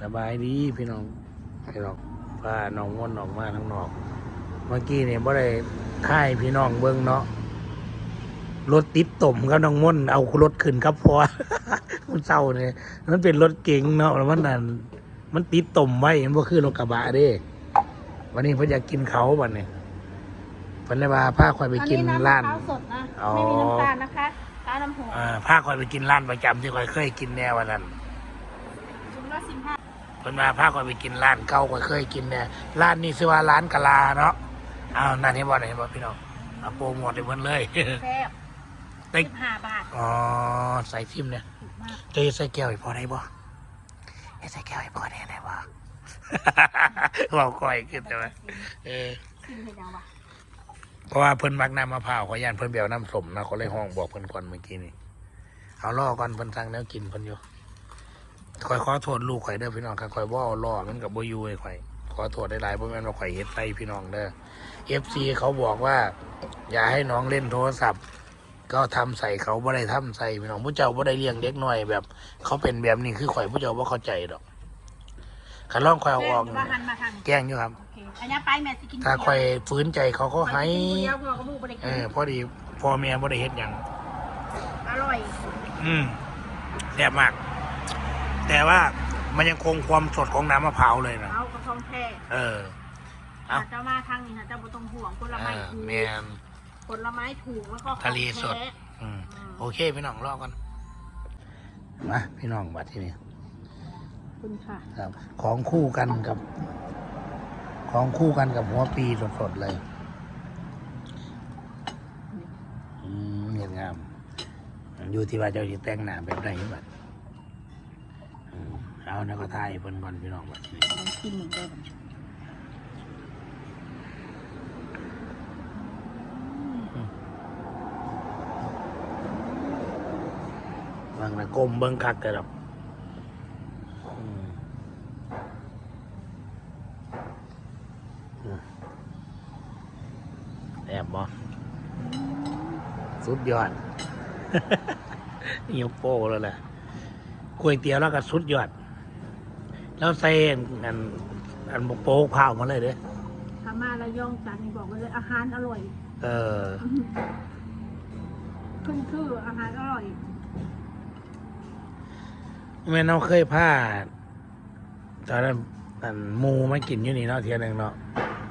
สบายดีพี่น้องพี่น้องพาน้องม่วนออกมาทั้งนอก เมื่อกี้เนี่ยบ่ได้ท่ายพี่น้องเบิ่งเนาะรถติดต่มกับน้องม่วนเอารถขึ้นครับพอมันเศร้าเนี่ยมันเป็นรถเก๋งเนาะแล้วมันนั่นมันติดต่มไว้มันบ่คือรถกระบะเด้ วันนี้เพิ่นอยากกินเขาบัดนี้เพิ่นเลยว่าพาข่อยไปกินอัร้านมะพวสดนะอ๋อไม่มีน้ำตาลนะคะตาลน้ำหอมอ่าพาข่อยไปกินร้านประจำที่ข่อยเคยกินแน่วันนั้นชุดละสิบห้า เพิ่นมาพาข่อยไปกินร้านเก่าข่อยเคยกินแน่ร้านนี้ชื่อว่าร้านกะลาเนาะอ้าวนั่นเห็นบ่เห็นบ่พี่น้องเอาโปรโมทให้เพิ่นเลยแซ่บได้สิบห้าบาทอ๋อใส่ทิมเนี่ยถูกมากจะเฮ็ดใส่แก้วให้พอได้บ่เฮ็ดใส่แก้วให้พอได้ได้บ่เว้าก่อยขึ้นใช่ไหมเออ กินเห็นยังวะเพราะว่าเพิ่นมักน้ำมะพร้าวขอยย่านเพิ่นเบียวน้ำสมนะเขาเลยห้องบอกเพิ่นก่อนเมื่อกี้นี่เอาล่อก่อนเพิ่นสั่งแนวกินเพิ่นอยู่ คอยขอโทษลูกข่อยเด้อพี่น้องครับข่อยบ่เอาล่อมันกับบ่อยู่ไอ้ข่อยขอโทษได้หลายๆบ่แม่นว่าข่อยเฮ็ดใส่พี่น้องเด้อ FC เขาบอกว่า อย่าให้น้องเล่นโทรศัพท์ ก็ทำใส่เขาบ่ได้ทำใส่พี่น้องผู้เจ้าบ่ได้เลี้ยงเด็กน้อยแบบ เขาเป็นแบบนี้คือข่อยผู้เจ้าบ่เข้าใจดอกคันลองข่อยเอาออกแม่ว่าหันมาทางแกล้งอยู่ครับโอเคอันนี้ไปแม่สิกินถ้าข่อยฝืนใจเขาก็ให้กินคนเดียวพอก็มูไปได้เอกินอพอดีพ่อแม่บ่ได้เฮ็ดหยังอร่อย อืมแซ่บมาก แต่ว่ามันยังคงความสดของน้ำมะพร้าวเลยนะเอากระทองแท้เออเอ้าเจ้ามาทางนี้ค่ะเจ้าบ่ต้องห่วงผลเอไม้อถูกแมนผลไม้ถูกแล้วก็ของทะเลสดแท้อืมอืมโอเคพี่น้องรอกันมาพี่น้องบัดที่นี่ขอบคุณค่ะครับของคู่กันกับ ของคู่กันกับหัวปีสดๆเลยอืมเห็นงาม อยู่ที่ว่าเจ้าจะแต่งหน้าแบบไหนบัดอืม เอาแล้วก็ทายเพิ่นก่อนพี่น้องบัดที่นี่ต้องกินหมือนเดิมบางนะก้มเบิ้งคักกันหรอกอืมอืมแอบบ่สุดยอดยกโป้แล้วแหละก๋วยเตี๋ยวแล้วก็สุดยอด แล้วใส่อันอันอันโป๊กเผามาเลยเด้อทามาระยองจันทร์นี่บอกไว้เลยอาหารอร่อยเออ ขึ้นชื่ออาหารอร่อยแม่น้องเคยพาตอนนั้นอันหมูมากินอยู่นี่เนาะเทียหนึงเนาะ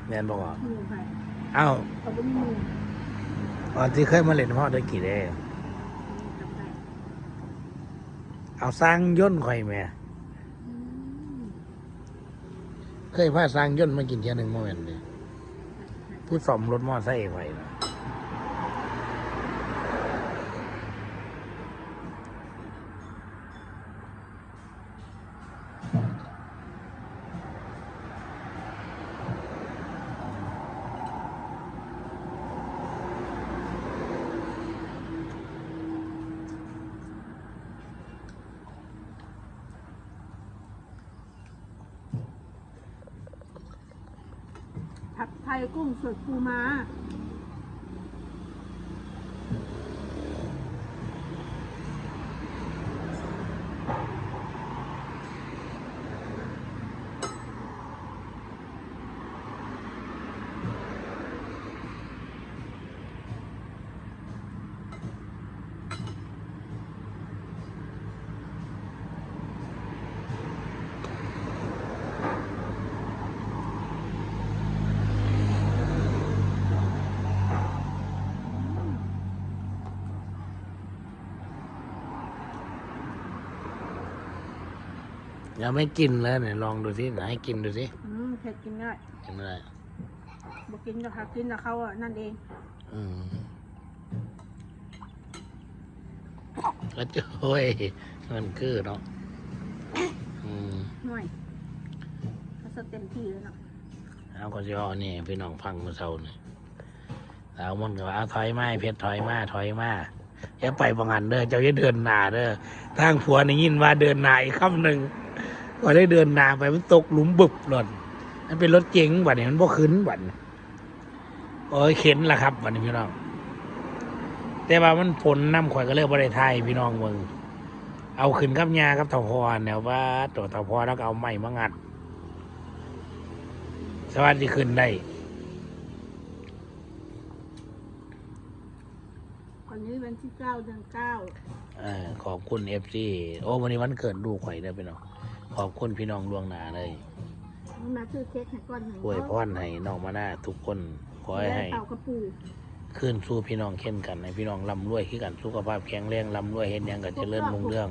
แม่นบอกว่าหมูไข่เอ้าเขาเป็นหมูตอนที่เคยมาเล่นพ่อได้กี่ได้จำได้เอาสร้างย่นต์ข่อยแหม่ อืม เคยพาสร้างย่นต์มากินเทียหนึ่งโมเมนต์เลยผู้สมรถมอไซค์ไว้นะ ไทยกุ้งสดปูม้า ยังไม่กินเลยเนี่ยลองดูสิไหนให้กินดูสิอืมเผ็ดกินได้กินไม่ได้บอกกินกับค่ะกินกับเขาอะนั่นเองอืมก็จะโอ้ยมันคือเนาะอืมหน่อยเขาสดเต็มที่เลยเนาะเอาก็จะเอานี่พี่น้องฟังมาเศร้านี่เอามันก็ว่าเอาถอยมาให้เพชรถอยมาถอยมาอย่าไปบังหันเด้อเจ้าอย่าเดินหน้าเด้อทางผัวนี่ยินว่าเดินหน้าอีกคำหนึ่ง ก็ได้เดินหน้าไปมันตกหลุมบึบหล่นมันเป็นรถเก๋งบัดนี้มันบ่ขึ้นบัดนี้โอ้ยเข็นล่ะครับบัดนี้พี่น้อง แต่ว่ามันฝนน้ำข่อยก็เลยบ่ได้ทายพี่น้องเมืองเอาขึ้นกับยากับเต่าพอเนี่ยว่าตัวเต่าพอแล้วก็เอาไม้มางัดสวัสดีขึ้นได้วันนี้วันที่เก้าเดือนเก้าเออขอบคุณเอฟซีโอ้วันนี้วันเกิดลูกข่อยได้อพี่น้อง ขอบคุณพี่น้องล่วงหน้าเลยมันมาซื้อเค้กให้ก้อนหนึ่งอวยพรให้น้องมาหน้าทุกคนขอให้ได้ให้เต่ากระปูขึ้นสู้พี่น้องเช่นกันให้พี่น้องร่ำรวยคือกันสุขภาพแข็งแรงร่ำรวยเห็นยังก็เจริญรุ่งเรื่อง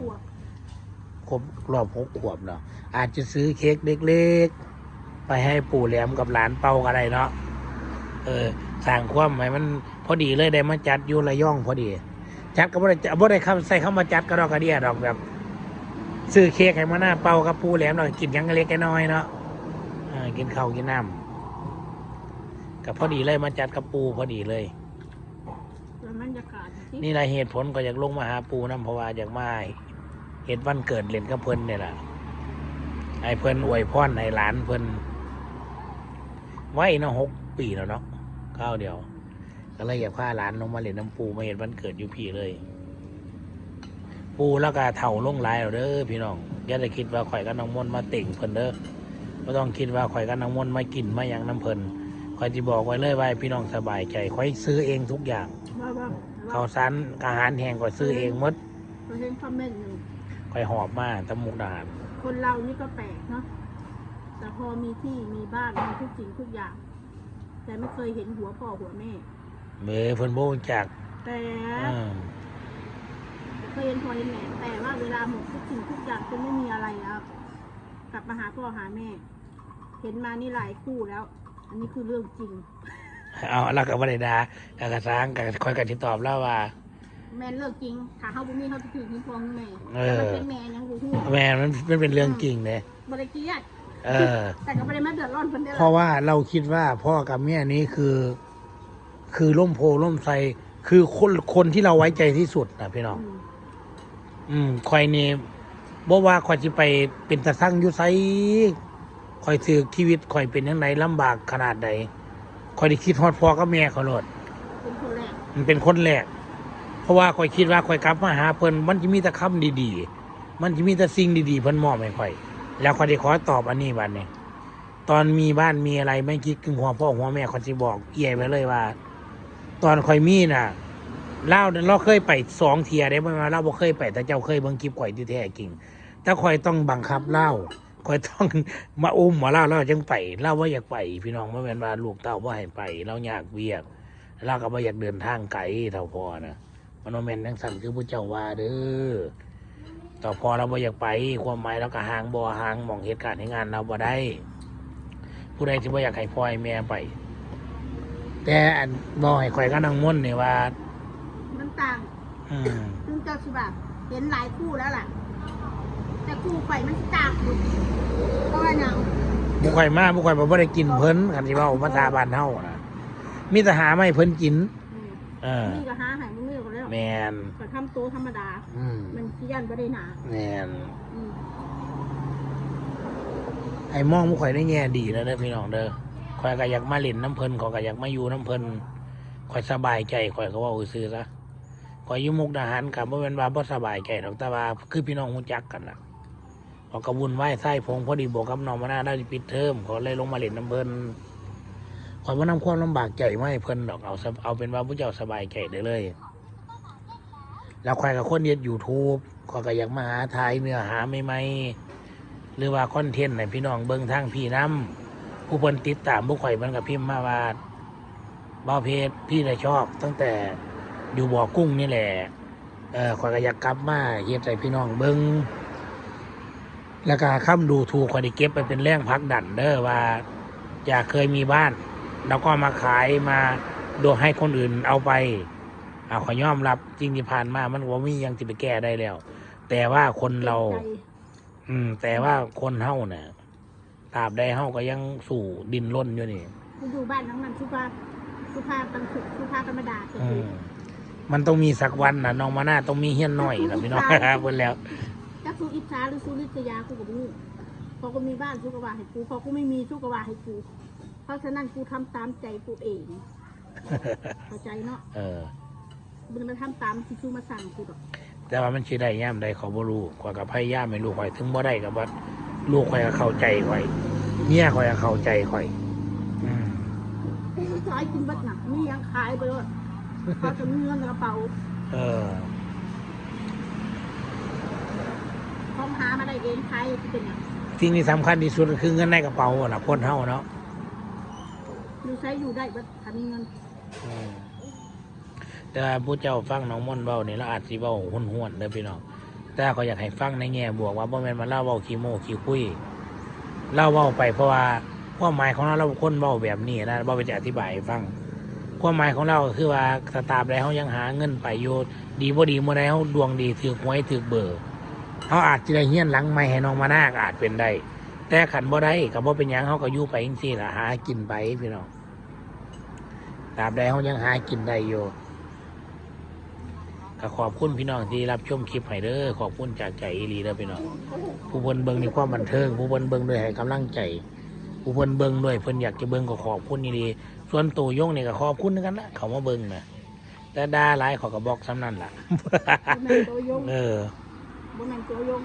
ครบรอบหกขวบเนาะอาจจะซื้อเค้กเล็กๆ ไปให้ปู่แหลมกับหลานเป่าก็ได้เนาะเออสร้างความให้มันพอดีเลยได้มาจัดอยู่ระย่องพอดี จัดก็บ่ได้บ่ได้คำใส่เข้ามาจัดก็ดอกกระเดียดอกแบบ ซื้อเค้กให้มาหน้าเป่ากับปู่แหลมหน่อยกินหยังเล็กน้อยเนาะเออกินข้าวกินน้ำกับพอดีเลยมาจัดกับปู่พอดีเลยแล้วบรรยากาศที่นี่แหละเหตุผลก็อยากลงมาหาปูน้ำเพราะว่าอยากมาเหตุวันเกิดเล่นกับเพิ่นเนี่ยแหละไอ้เพิ่นอวยพรให้หลานเพิ่นไว้เนาะหกปีแล้วเนาะข้าวเดียวก็เลยอยากพาหลานลงมาเล่นน้ำปูมาเห็นวันเกิดอยู่พี่เลย ปูแล้วก็เถ่าลงหลายแล้วเด้อพี่น้องอย่าได้คิดว่าข่อยกับน้องมนต์มาเต่งเพิ่นเด้อไม่ต้องคิดว่าข่อยกับน้องมนต์มากินมาอย่างน้ำเพิ่นข่อยจะบอกไว้เลยว่าให้พี่น้องสบายใจข่อยซื้อเองทุกอย่างว่าว่าข้าวสารอาหารแห้งก็ซื้อเองหมดเราเห็นคอมเมนต์หนึ่งค่อยหอบมาตะมุกดาหารคนเรานี่ก็แปลกเนาะแต่พอมีที่มีบ้านมีทุกสิ่งทุกอย่าง แต่ไม่เคยเห็นหัวพ่อหัวแม่เมเพิ่นโบรู้จักแต่ อืม เคยเห็นพ่อเห็นแม่แต่ว่าเวลาหมดทุกสิ่งทุกอย่างจนไม่มีอะไรแล้ว กลับมาหาพ่อหาแม่ เห็นมานี่หลายคู่แล้ว อันนี้คือเรื่องจริง เอาแล้วก็บ่ได้ดาแล้วก็สร้างก็ค่อยกันที่ตอบแล้วว่า แม่นเรื่องจริงถ้าเขาบุมีเขาจะถือทิ้งพองแม่เออ แต่มันเป็นแม่ยังบูฮู้แม่มันมันเป็นเรื่องจริงเลยบริเกียดเออ แต่ก็ไม่ได้มาเดือดร้อนเพิ่นได้เพราะว่าเราคิดว่าพ่อกับแม่นี้คือ คือล่มโพล่มไทรคือคนคนที่เราไว้ใจที่สุดนะพี่น้อง อืม อืมคอยนี่บ่ว่าคอยจะไปเป็นตะสั่งอยู่ไสคอยถือชีวิตคอยเป็นยังไงลำบากขนาดใดคอยได้คิดฮอดพ่อกับแม่เขาโลดเป็นคนแรกมันเป็นคนแรก เพราะว่าคอยคิดว่าคอยกลับมาหาเพิ่นมันจะมีแต่คำดีๆ มันจะมีแต่สิ่งดีๆเพิ่นมอบให้คอย แล้วคอยได้ขอตอบอันนี้บัดนี้ตอนมีบ้านมีอะไรไม่คิดถึงหัวพ่อหัวแม่คอยสิบอกเอียไว้เลยว่า ตอนคอยมีน่ะ เล่าเราเคยไปสองเทียได้ไหมว่าเราบ่เคยไปแต่เจ้าเคยเบิ่งคลิปข่อยที่แท้จริงแต่คอยต้องบังคับเล่าคอยต้องมาอุ้มมาเล่าเราจังไปเล่าว่าอยากไป พี่น้องไม่เป็นว่าลูกเต้าว่าให้ไปเราอยากเวียกเราก็บ่อยากเดินทางไกลเท่าพอนะมันบ่แม่นจังสั่นคือผู้เจ้าว่าเด้อต่อพอเราบ่อยากไป ความหมายเราก็ห่างบ่ห่างมองเหตุการณ์ในงานเราบ่ได้ ผู้ใดที่บ่อยากให้พ่อให้แม่ไป แต่อันบ่ให้ข่อยก็นังม่นเนี่ยว่า ต่างอืมซึ่งเจ้าสิแบบเห็นหลายคู่แล้วล่ะ แต่คู่ไฟมันต่างอยู่เพราะว่าหยังบุข่อยมาบุข่อยบ่ได้กินเพิ่นคันที่เว้าภาษาบ้านเฮานะมีแต่หาไม่เพิ่นกิน อืมเออ นี่ก็หาใหายมึงนี่ก็แล้วแม่นก็ทำโตวธรรมดา อืมมันขี้ยันบ่ได้หนาแม่นอืมไอ้มองบุข่อยได้แง่ดีแล้วเด้อพี่น้องเด้อข่อยก็อยากมาเล่นน้ำเพิ่นข่อยก็อยากมาอยู่น้ำเพิ่นข่อยสบายใจข่อยก็เว่าซื่อๆซะ ข่อยอยู่มุกดาหารกับบ่แม่นว่าบ่สบายใจดอกแต่ว่าคือพี่น้องรู้จักกันน่ะพอกระวุ่นวายไส้พงพอดีบอกกับน้องมาหน้าได้ปิดเทอมขาเลยลงมาเล่นน้ำเพิ่นขอยบ่นำความลำบากใจมาให้เพิ่นดอกเอาเอาเป็นว่าผู้เจ้าสบายใจได้เลย แล้วข่อยกับคนเฮ็ด YouTube ข่อยก็อยากมาหาทายเนื้อหาใหม่ๆหรือว่าคอนเทนต์ให้พี่น้องเบิ่งทางพี่น้ำผู้เพิ่นติดตามผู้ข่อยมันก็พิมพ์มาว่าบ่าวเพจพี่ได้ชอบตั้งแต่ อยู่บ่อกุ้งนี่แหละ เออข่อยก็อยากกลับมาเฮ็ดให้พี่น้องเบิ่งแล้วก็ค้ำดูถูกข่อยได้เก็บไปเป็นแรงผลักดันเด้อว่า อยากเคยมีบ้าน แล้วก็มาขายมาโดยให้คนอื่นเอาไปเอาขอยอมรับจริงที่ผ่านมามันว่ามีหยังจะไปแก้ได้แล้ว แต่ว่าคนเราใจอืม แต่ว่าคนเฮาเนี่ยตราบใดเฮาก็ยังสู่ดินร่นอยู่นี่กูอยู่บ้านทั้งนั้นสุภาพสุภาพกันสุสุภาพธรรมดาก็อืคือม มันต้องมีสักวันนะน้องมาหน้าต้องมีเฮี้ยนหน่อยนะพี่น้อง เพิ่นแล้วจักสู้อิจฉาหรือสู้ลิษยากูกับมึงพอกูมีบ้านสู้กว่าให้กูพอกูไม่มีสู้กว่าให้กูเพราะฉะนั้นกูทำตามใจกูเองเข้าใจเนาะเออมึงมาทำตามที่กูมาสั่งกูดอกแต่ว่ามันสิได้ย่ามใดเขาบ่รู้ข่อยก็พยายามให้ลูกข่อยถึงบ่ได้ก็บ่ลูกข่อยก็เข้าใจข่อยเมียข่อยก็เข้าใจข่อยอืมขายกินบัดหนักมียังขายไปเลย เขาจะมีเงินในกระเป๋าเออพร้อมหามาได้เองขายที่เป็นอย่างสิ่งที่สำคัญที่สุดก็คือเงินในกระเป๋าอะนะคนเฮาเนาะอยู่ใช้อยู่ได้บัดถ้ามีเงินอืมแต่ว่าผู้เจ้าฟังน้องม่อนเบาเนี่ยเราอาจสิเบาห้วนห้วนๆเด้อพี่น้องแต่เขาอยากให้ฟังในแง่บวกว่าบ่แม่นมาเล่าเบาขี้โม้ขี้คุยเล่าเบาไปเพราะว่าความหมายของเราเราคนเบาแบบนี้นะเบาไปจะอธิบายให้ฟัง ความหมายของเราคือว่าสตาร์ใดเขายังหาเงินไปอยู่ดีบ่ดีเมื่อใดเขาดวงดีถือหวยถือเบอร์เขาอาจจะได้เฮี้ยนหลังไม่ให้น้องมานาก็อาจเป็นได้แต่ขันบ่ได้ก็บ่เป็นยังเขาก็ยู่ไปจังซี่ละหากินไปพี่น้องตราบใดเขายังหากินได้อยู่ก็ขอบคุณพี่น้องที่รับชมคลิปให้เด้อขอบคุณจากใจอีหลีเด้อพี่น้องผู้เพิ่นเบิงในความบันเทิง ผู้เพิ่นเบิงด้วยให้กำลังใจ ผู้เพิ่นเบิงด้วยเพิ่นอยากจะเบิงก็ขอบคุณอีหลี ส่วนตัวยงนี่ก็ขอบคุณเหมือนกันนะเขามาเบิ่งนะแต่ด่าหลายเขาก็บอกซ้ำนั่นล่ะบ่แม่นตัวยงเออบ่แม่นตัวยง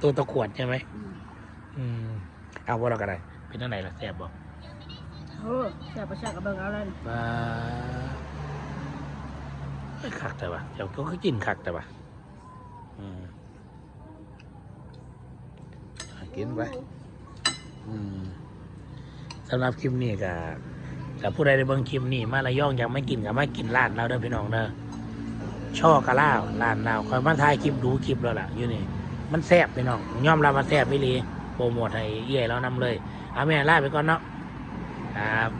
ตัวตะขวดใช่ไหมอืมอืมเอาว่าเราก็ได้เป็นตั้งไหนล่ะแซ่บบอกเออแซ่บประชากับเบิ่งเอาเลยมาเอ้ยคักแต่ว่าเดี๋ยวเขาก็กินคักแต่ว่าอืมอะกินไปอืม สำหรับคลิปนี้ก็แต่ผู้ใดได้เบิ่งคลิปนี้มาละย่องยังไม่กินกับไม่กินร้านเราเด้อพี่น้องเด้อช่อกะล่าวร้านเราคอยมาถ่ายคลิปดูคลิปแล้วล่ะอยู่นี่ มันแซ่บพี่น้องย่อมรับมาแซ่บไปเลยโปรโมทให้เอี่ยแล้วนำเลยเอาแม่ลาไปก่อนเนาะครับ